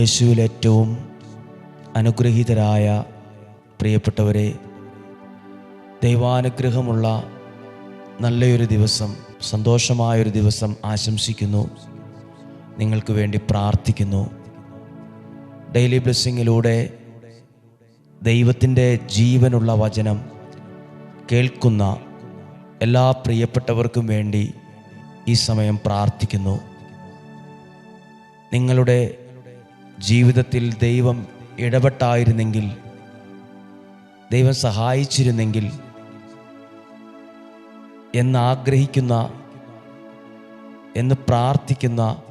യേശുവിൽ ഏറ്റവും അനുഗ്രഹീതരായ പ്രിയപ്പെട്ടവരെ ദൈവാനുഗ്രഹമുള്ള നല്ലൊരു ദിവസം സന്തോഷമായൊരു ദിവസം ആശംസിക്കുന്നു. നിങ്ങൾക്ക് വേണ്ടി പ്രാർത്ഥിക്കുന്നു. ഡെയിലി ബ്ലെസ്സിങ്ങിലൂടെ ദൈവത്തിന്റെ ജീവനുള്ള വചനം കേൾക്കുന്ന എല്ലാ പ്രിയപ്പെട്ടവർക്കും വേണ്ടി ഈ സമയം പ്രാർത്ഥിക്കുന്നു. നിങ്ങളുടെ ജീവിതത്തിൽ ദൈവം ഇടപെട്ടായിരുന്നെങ്കിൽ ദൈവം സഹായിച്ചിരുന്നെങ്കിൽ എന്നാഗ്രഹിക്കുന്ന എന്ന് പ്രാർത്ഥിക്കുന്ന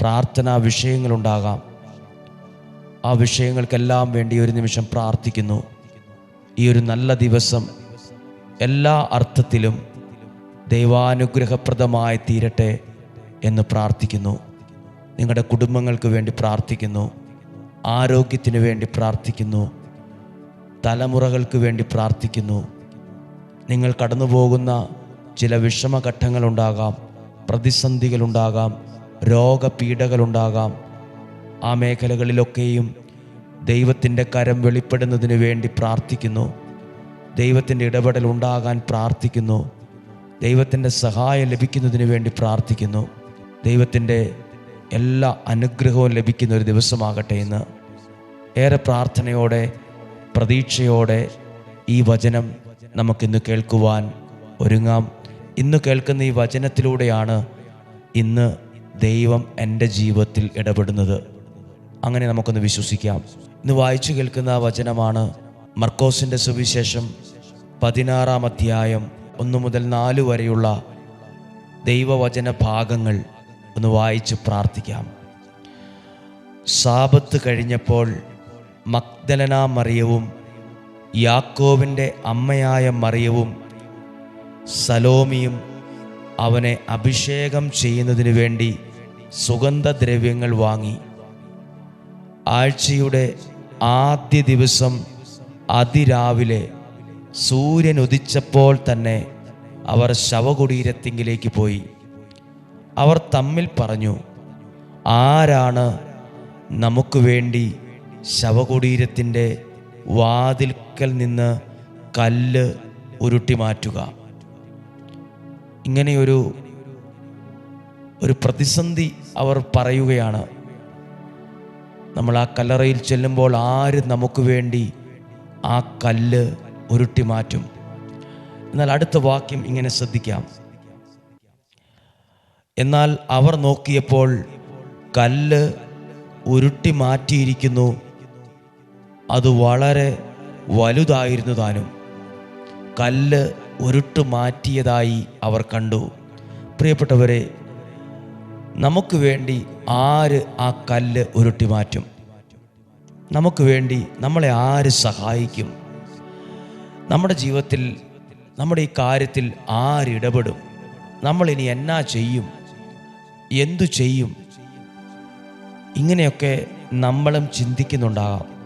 പ്രാർത്ഥനാ വിഷയങ്ങളുണ്ടാകാം. ആ വിഷയങ്ങൾക്കെല്ലാം വേണ്ടി ഒരു നിമിഷം പ്രാർത്ഥിക്കുന്നു. ഈ ഒരു നല്ല ദിവസം എല്ലാ അർത്ഥത്തിലും ദൈവാനുഗ്രഹപ്രദമായി തീരട്ടെ എന്ന് പ്രാർത്ഥിക്കുന്നു. നിങ്ങളുടെ കുടുംബങ്ങൾക്ക് വേണ്ടി പ്രാർത്ഥിക്കുന്നു. ആരോഗ്യത്തിന് വേണ്ടി പ്രാർത്ഥിക്കുന്നു. തലമുറകൾക്ക് വേണ്ടി പ്രാർത്ഥിക്കുന്നു. നിങ്ങൾ കടന്നു പോകുന്ന ചില വിഷമഘട്ടങ്ങളുണ്ടാകാം പ്രതിസന്ധികളുണ്ടാകാം രോഗപീഠകളുണ്ടാകാം. ആ മേഖലകളിലൊക്കെയും ദൈവത്തിന്റെ കരം വെളിപ്പെടുന്നതിന് വേണ്ടി പ്രാർത്ഥിക്കുന്നു. ദൈവത്തിന്റെ ഇടപെടൽ ഉണ്ടാകാൻ പ്രാർത്ഥിക്കുന്നു. ദൈവത്തിന്റെ സഹായം ലഭിക്കുന്നതിന് വേണ്ടി പ്രാർത്ഥിക്കുന്നു. ദൈവത്തിന്റെ എല്ലാ അനുഗ്രഹവും ലഭിക്കുന്ന ഒരു ദിവസമാകട്ടെ എന്ന് ഏറെ പ്രാർത്ഥനയോടെ പ്രതീക്ഷയോടെ ഈ വചനം നമുക്കിന്ന് കേൾക്കുവാൻ ഒരുങ്ങാം. ഇന്ന് കേൾക്കുന്ന ഈ വചനത്തിലൂടെയാണ് ഇന്ന് ദൈവം എന്റെ ജീവിതത്തിൽ ഇടപെടുന്നത്. അങ്ങനെ നമുക്കൊന്ന് വിശ്വസിക്കാം. ഇന്ന് വായിച്ചു കേൾക്കുന്ന വചനമാണ് മർക്കോസിന്റെ സുവിശേഷം പതിനാറാം അധ്യായം ഒന്ന് മുതൽ നാല് വരെയുള്ള ദൈവവചന ഭാഗങ്ങൾ. ഒന്ന് വായിച്ച് പ്രാർത്ഥിക്കാം. സാപത്ത് കഴിഞ്ഞപ്പോൾ മഗ്ദലന മറിയവും യാക്കോവിന്റെ അമ്മയായ മറിയവും സലോമിയും അവനെ അഭിഷേകം ചെയ്യുന്നതിന് വേണ്ടി സുഗന്ധദ്രവ്യങ്ങൾ വാങ്ങി. ആഴ്ചയുടെ ആദ്യ ദിവസം അതിരാവിലെ സൂര്യൻ ഉദിച്ചപ്പോൾ തന്നെ അവർ ശവകുടീരത്തിങ്കിലേക്ക് പോയി. അവർ തമ്മിൽ പറഞ്ഞു ആരാണ് നമുക്ക് വേണ്ടി ശവകുടീരത്തിന്റെ വാതിൽക്കൽ നിന്ന് കല്ല് ഉരുട്ടി മാറ്റുക? ഇങ്ങനെയൊരു ഒരു പ്രതിസന്ധി അവർ പറയുകയാണ്. നമ്മൾ ആ കല്ലറയിൽ ചെല്ലുമ്പോൾ ആര് നമുക്ക് വേണ്ടി ആ കല്ല് ഉരുട്ടി മാറ്റും? എന്നാൽ അടുത്ത വാക്യം ഇങ്ങനെ ശ്രദ്ധിക്കാം. എന്നാൽ അവർ നോക്കിയപ്പോൾ കല്ല് ഉരുട്ടി മാറ്റിയിരിക്കുന്നു. അത് വളരെ വലുതായിരുന്നു താനും. കല്ല് ഉരുട്ട് മാറ്റിയതായി അവർ കണ്ടു. പ്രിയപ്പെട്ടവരെ നമുക്ക് വേണ്ടി ആര് ആ കല്ല് ഉരുട്ടി മാറ്റും? നമുക്ക് വേണ്ടി നമ്മളെ ആര് സഹായിക്കും? നമ്മുടെ ജീവിതത്തിൽ നമ്മുടെ ഈ കാര്യത്തിൽ ആരിടപെടും നമ്മളിനി എന്നാ ചെയ്യും? എന്തു ചെയ്യും? ഇങ്ങനെയൊക്കെ നമ്മളും ചിന്തിക്കുന്നുണ്ടാകാം.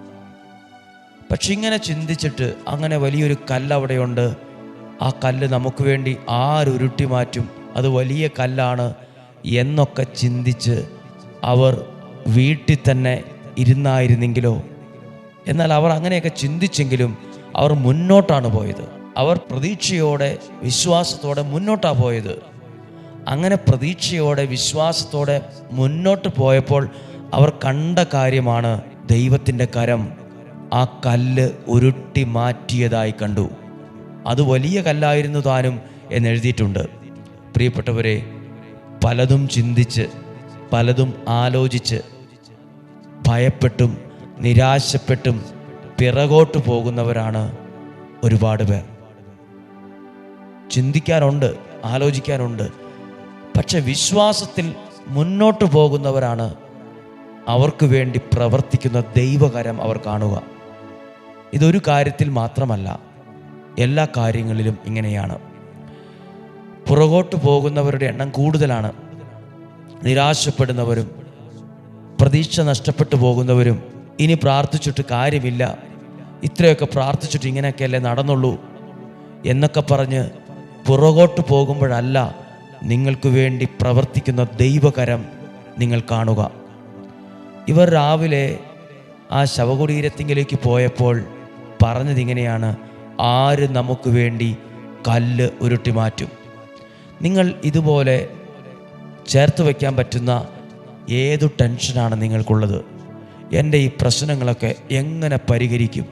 പക്ഷെ ഇങ്ങനെ ചിന്തിച്ചിട്ട് അങ്ങനെ വലിയൊരു കല്ല് അവിടെയുണ്ട് ആ കല്ല് നമുക്ക് വേണ്ടി ആരുരുട്ടി മാറ്റും. അത് വലിയ കല്ലാണ് എന്നൊക്കെ ചിന്തിച്ച് അവർ വീട്ടിൽ തന്നെ ഇരുന്നായിരുന്നെങ്കിലോ? എന്നാൽ അവർ അങ്ങനെയൊക്കെ ചിന്തിച്ചെങ്കിലും അവർ മുന്നോട്ടാണ് പോയത്. അവർ പ്രതീക്ഷയോടെ വിശ്വാസത്തോടെ മുന്നോട്ടാണ് പോയത്. അങ്ങനെ പ്രതീക്ഷയോടെ വിശ്വാസത്തോടെ മുന്നോട്ട് പോയപ്പോൾ അവർ കണ്ട കാര്യമാണ് ദൈവത്തിന്റെ കരം. ആ കല്ല് ഉരുട്ടി മാറ്റിയതായി കണ്ടു. അത് വലിയ കല്ലായിരുന്നു താനും എന്നെഴുതിയിട്ടുണ്ട്. പ്രിയപ്പെട്ടവരെ പലതും ചിന്തിച്ച് പലതും ആലോചിച്ച് ഭയപ്പെട്ടും നിരാശപ്പെട്ടും പിറകോട്ട് പോകുന്നവരാണ് ഒരുപാട് പേർ. ചിന്തിക്കാനുണ്ട് ആലോചിക്കാനുണ്ട്. പക്ഷെ വിശ്വാസത്തിൽ മുന്നോട്ട് പോകുന്നവരാണ് അവർക്ക് വേണ്ടി പ്രവർത്തിക്കുന്ന ദൈവകരം അവർ കാണുക. ഇതൊരു കാര്യത്തിൽ മാത്രമല്ല എല്ലാ കാര്യങ്ങളിലും ഇങ്ങനെയാണ്. പുറകോട്ട് പോകുന്നവരുടെ എണ്ണം കൂടുതലാണ്. നിരാശപ്പെടുന്നവരും പ്രതീക്ഷ നഷ്ടപ്പെട്ടു പോകുന്നവരും ഇനി പ്രാർത്ഥിച്ചിട്ട് കാര്യമില്ല. ഇത്രയൊക്കെ പ്രാർത്ഥിച്ചിട്ട് ഇങ്ങനെയൊക്കെയല്ലേ നടന്നുള്ളൂ എന്നൊക്കെ പറഞ്ഞ് പുറകോട്ട് പോകുമ്പോഴല്ല നിങ്ങൾക്ക് വേണ്ടി പ്രവർത്തിക്കുന്ന ദൈവകരം നിങ്ങൾ കാണുക. ഇവർ രാവിലെ ആ ശവകുടീരത്തിങ്കിലേക്ക് പോയപ്പോൾ പറഞ്ഞതിങ്ങനെയാണ് ആര് നമുക്ക് വേണ്ടി കല്ല് ഉരുട്ടി മാറ്റും? നിങ്ങൾ ഇതുപോലെ ചേർത്ത് വയ്ക്കാൻ പറ്റുന്ന ഏതു ടെൻഷനാണ് നിങ്ങൾക്കുള്ളത്? എന്റെ ഈ പ്രശ്നങ്ങളൊക്കെ എങ്ങനെ പരിഹരിക്കും?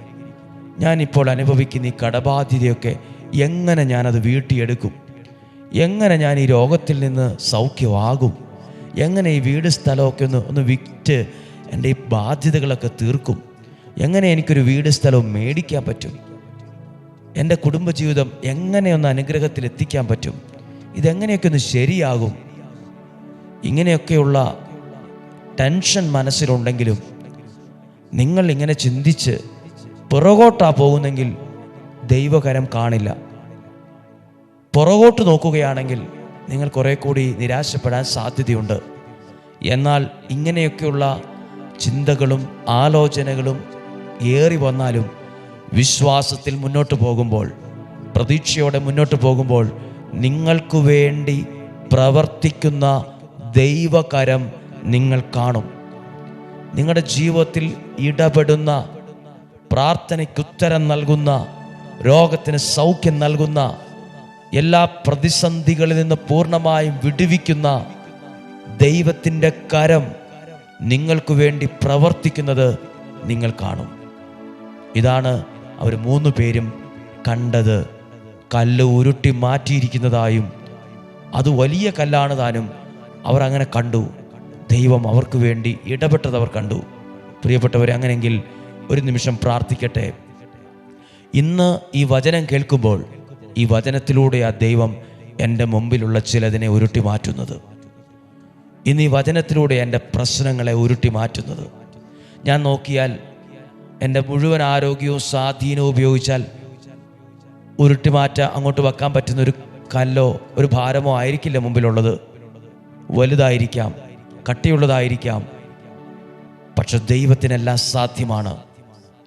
ഞാനിപ്പോൾ അനുഭവിക്കുന്ന ഈ കടബാധ്യതയൊക്കെ എങ്ങനെ ഞാനത് വീട്ടിയെടുക്കും? എങ്ങനെ ഞാൻ ഈ രോഗത്തിൽ നിന്ന് സൗഖ്യമാകും? എങ്ങനെ ഈ വീട് സ്ഥലമൊക്കെ ഒന്ന് ഒന്ന് വിറ്റ് എന്റെ ഈ ബാധ്യതകളൊക്കെ തീർക്കും? എങ്ങനെ എനിക്കൊരു വീട് സ്ഥലവും മേടിക്കാൻ പറ്റും? എന്റെ കുടുംബജീവിതം എങ്ങനെയൊന്ന് അനുഗ്രഹത്തിൽ എത്തിക്കാൻ പറ്റും? ഇതെങ്ങനെയൊക്കെ ഒന്ന് ശരിയാകും? ഇങ്ങനെയൊക്കെയുള്ള ടെൻഷൻ മനസ്സിലുണ്ടെങ്കിലും നിങ്ങൾ ഇങ്ങനെ ചിന്തിച്ച് പുറകോട്ടാ പോകുന്നെങ്കിൽ ദൈവകരം കാണില്ല. പുറകോട്ട് നോക്കുകയാണെങ്കിൽ നിങ്ങൾ കുറെ കൂടി നിരാശപ്പെടാൻ സാധ്യതയുണ്ട്. എന്നാൽ ഇങ്ങനെയൊക്കെയുള്ള ചിന്തകളും ആലോചനകളും ഏറി വന്നാലും വിശ്വാസത്തിൽ മുന്നോട്ട് പോകുമ്പോൾ പ്രതീക്ഷയോടെ മുന്നോട്ട് പോകുമ്പോൾ നിങ്ങൾക്കു വേണ്ടി പ്രവർത്തിക്കുന്ന ദൈവകരം നിങ്ങൾ കാണും. നിങ്ങളുടെ ജീവിതത്തിൽ ഇടപെടുന്ന പ്രാർത്ഥനയ്ക്കുത്തരം നൽകുന്ന രോഗത്തിന് സൗഖ്യം നൽകുന്ന എല്ലാ പ്രതിസന്ധികളിൽ നിന്ന് പൂർണമായും വിടുവിക്കുന്ന ദൈവത്തിന്റെ കരം നിങ്ങൾക്ക് വേണ്ടി പ്രവർത്തിക്കുന്നത് നിങ്ങൾ കാണും. ഇതാണ് അവർ മൂന്ന് പേരും കണ്ടത്. കല്ല് ഉരുട്ടി മാറ്റിയിരിക്കുന്നതായും അത് വലിയ കല്ലാണ് താനും അവർ അങ്ങനെ കണ്ടു. ദൈവം അവർക്ക് വേണ്ടി ഇടപെട്ടത് അവർ കണ്ടു. പ്രിയപ്പെട്ടവരെ അങ്ങനെയെങ്കിൽ ഒരു നിമിഷം പ്രാർത്ഥിക്കട്ടെ. ഇന്ന് ഈ വചനം കേൾക്കുമ്പോൾ ഈ വചനത്തിലൂടെ ആ ദൈവം എന്റെ മുമ്പിലുള്ള ചിലതിനെ ഉരുട്ടി മാറ്റുന്നത്. ഇന്ന് ഈ വചനത്തിലൂടെ എന്റെ പ്രശ്നങ്ങളെ ഉരുട്ടി മാറ്റുന്നത്. ഞാൻ നോക്കിയാൽ എന്റെ മുഴുവൻ ആരോഗ്യവും സ്വാധീനവും ഉപയോഗിച്ചാൽ ഉരുട്ടി മാറ്റ അങ്ങോട്ട് വെക്കാൻ പറ്റുന്ന ഒരു കല്ലോ ഒരു ഭാരമോ ആയിരിക്കില്ല മുമ്പിലുള്ളത്. വലുതായിരിക്കാം കട്ടിയുള്ളതായിരിക്കാം. പക്ഷെ ദൈവത്തിനെല്ലാം സാധ്യമാണ്.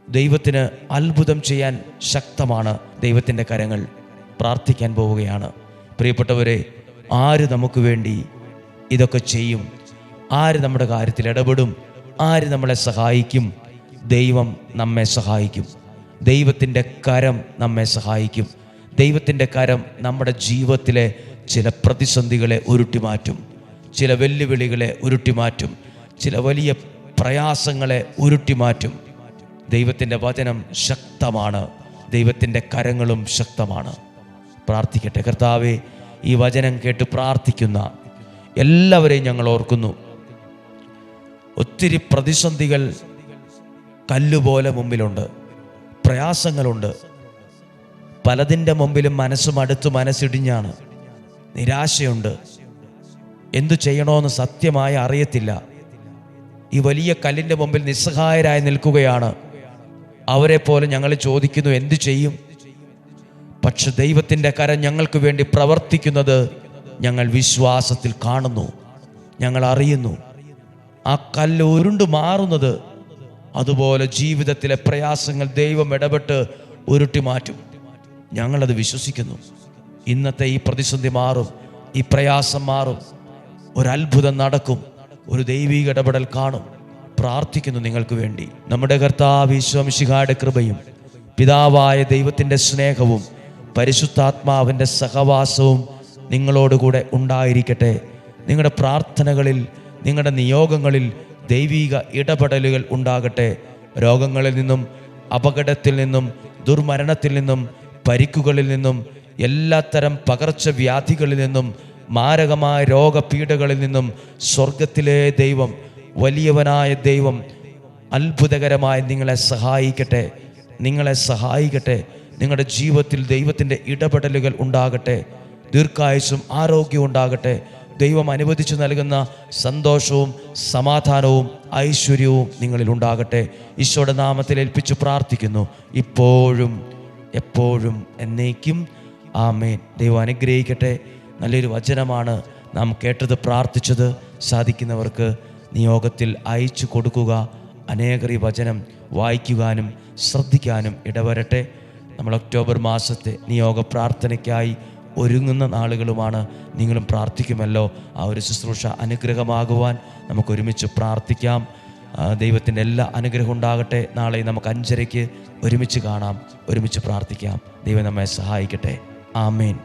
ദൈവത്തിന് അത്ഭുതം ചെയ്യാൻ ശക്തമാണ് ദൈവത്തിന്റെ കരങ്ങൾ. പ്രാർത്ഥിക്കാൻ പോവുകയാണ്. പ്രിയപ്പെട്ടവരെ ആര് നമുക്ക് വേണ്ടി ഇതൊക്കെ ചെയ്യും? ആര് നമ്മുടെ കാര്യത്തിൽ ഇടപെടും? ആര് നമ്മളെ സഹായിക്കും? ദൈവം നമ്മെ സഹായിക്കും. ദൈവത്തിന്റെ കരം നമ്മെ സഹായിക്കും. ദൈവത്തിന്റെ കരം നമ്മുടെ ജീവിതത്തിലെ ചില പ്രതിസന്ധികളെ ഉരുട്ടി മാറ്റും ചില വെല്ലുവിളികളെ ഉരുട്ടി മാറ്റും ചില വലിയ പ്രയാസങ്ങളെ ഉരുട്ടി മാറ്റും ദൈവത്തിന്റെ വചനം ശക്തമാണ്. ദൈവത്തിന്റെ കരങ്ങളും ശക്തമാണ്. പ്രാർത്ഥിക്കട്ടെ. കർത്താവെ ഈ വചനം കേട്ട് പ്രാർത്ഥിക്കുന്ന എല്ലാവരെയും ഞങ്ങൾ ഓർക്കുന്നു. ഒത്തിരി പ്രതിസന്ധികൾ കല്ലുപോലെ മുമ്പിലുണ്ട്. പ്രയാസങ്ങളുണ്ട്. പലതിന്റെ മുമ്പിലും മനസ്സും അടുത്ത് മനസ്സിടിഞ്ഞാണ്. നിരാശയുണ്ട്. എന്തു ചെയ്യണമെന്ന് സത്യമായി അറിയത്തില്ല. ഈ വലിയ കല്ലിന്റെ മുമ്പിൽ നിസ്സഹായരായി നിൽക്കുകയാണ്. അവരെ പോലെ ഞങ്ങൾ ചോദിക്കുന്നു എന്തു ചെയ്യും? പക്ഷെ ദൈവത്തിന്റെ കരം ഞങ്ങൾക്ക് വേണ്ടി പ്രവർത്തിക്കുന്നത് ഞങ്ങൾ വിശ്വാസത്തിൽ കാണുന്നു. ഞങ്ങൾ അറിയുന്നു. ആ കല്ല് ഉരുണ്ടു മാറുന്നത് അതുപോലെ ജീവിതത്തിലെ പ്രയാസങ്ങൾ ദൈവം ഇടപെട്ട് ഉരുട്ടി മാറ്റും. ഞങ്ങളത് വിശ്വസിക്കുന്നു. ഇന്നത്തെ ഈ പ്രതിസന്ധി മാറും. ഈ പ്രയാസം മാറും. ഒരത്ഭുതം നടക്കും. ഒരു ദൈവിക ഇടപെടൽ കാണും. പ്രാർത്ഥിക്കുന്നു നിങ്ങൾക്ക് വേണ്ടി. നമ്മുടെ കർത്താവ് വിശ്വംശിഖായുടെ കൃപയും പിതാവായ ദൈവത്തിന്റെ സ്നേഹവും പരിശുദ്ധാത്മാവിന്റെ സഹവാസവും നിങ്ങളോടുകൂടെ ഉണ്ടായിരിക്കട്ടെ. നിങ്ങളുടെ പ്രാർത്ഥനകളിൽ നിങ്ങളുടെ നിയോഗങ്ങളിൽ ദൈവിക ഇടപെടലുകൾ ഉണ്ടാകട്ടെ. രോഗങ്ങളിൽ നിന്നും അപകടത്തിൽ നിന്നും ദുർമരണത്തിൽ നിന്നും പരിക്കുകളിൽ നിന്നും എല്ലാത്തരം പകർച്ചവ്യാധികളിൽ നിന്നും മാരകമായ രോഗപീഠകളിൽ നിന്നും സ്വർഗത്തിലെ ദൈവം വലിയവനായ ദൈവം അത്ഭുതകരമായി നിങ്ങളെ സഹായിക്കട്ടെ. നിങ്ങളെ സഹായിക്കട്ടെ. നിങ്ങളുടെ ജീവിതത്തിൽ ദൈവത്തിന്റെ ഇടപെടലുകൾ ഉണ്ടാകട്ടെ ദീർഘായുസും ആരോഗ്യവും ഉണ്ടാകട്ടെ. ദൈവം അനുവദിച്ചു നൽകുന്ന സന്തോഷവും സമാധാനവും ഐശ്വര്യവും നിങ്ങളിൽ ഉണ്ടാകട്ടെ. ഈശോയുടെ നാമത്തിൽ ഏൽപ്പിച്ചു പ്രാർത്ഥിക്കുന്നു. ഇപ്പോഴും എപ്പോഴും എന്നേക്കും. ആമേൻ. ദൈവം അനുഗ്രഹിക്കട്ടെ. നല്ലൊരു വചനമാണ് നാം കേട്ടത് പ്രാർത്ഥിച്ചത് സാധിക്കുന്നവർക്ക് നിയോഗത്തിൽ അയച്ചു കൊടുക്കുക. അനേകർ ഈ വചനം വായിക്കുവാനും ശ്രദ്ധിക്കാനും ഇടവരട്ടെ. നമ്മൾ ഒക്ടോബർ മാസത്തെ നിയോഗ പ്രാർത്ഥനയ്ക്കായി ഒരുങ്ങുന്ന നാളുകളുമാണ് നിങ്ങളും പ്രാർത്ഥിക്കുമല്ലോ. ആ ഒരു ശുശ്രൂഷ അനുഗ്രഹമാകുവാൻ നമുക്ക് ഒരുമിച്ച് പ്രാർത്ഥിക്കാം. ദൈവത്തിന്റെ എല്ലാ അനുഗ്രഹം ഉണ്ടാകട്ടെ. നാളെ നമുക്ക് അഞ്ചരയ്ക്ക് ഒരുമിച്ച് കാണാം. ഒരുമിച്ച് പ്രാർത്ഥിക്കാം. ദൈവം നമ്മെ സഹായിക്കട്ടെ. ആമേൻ.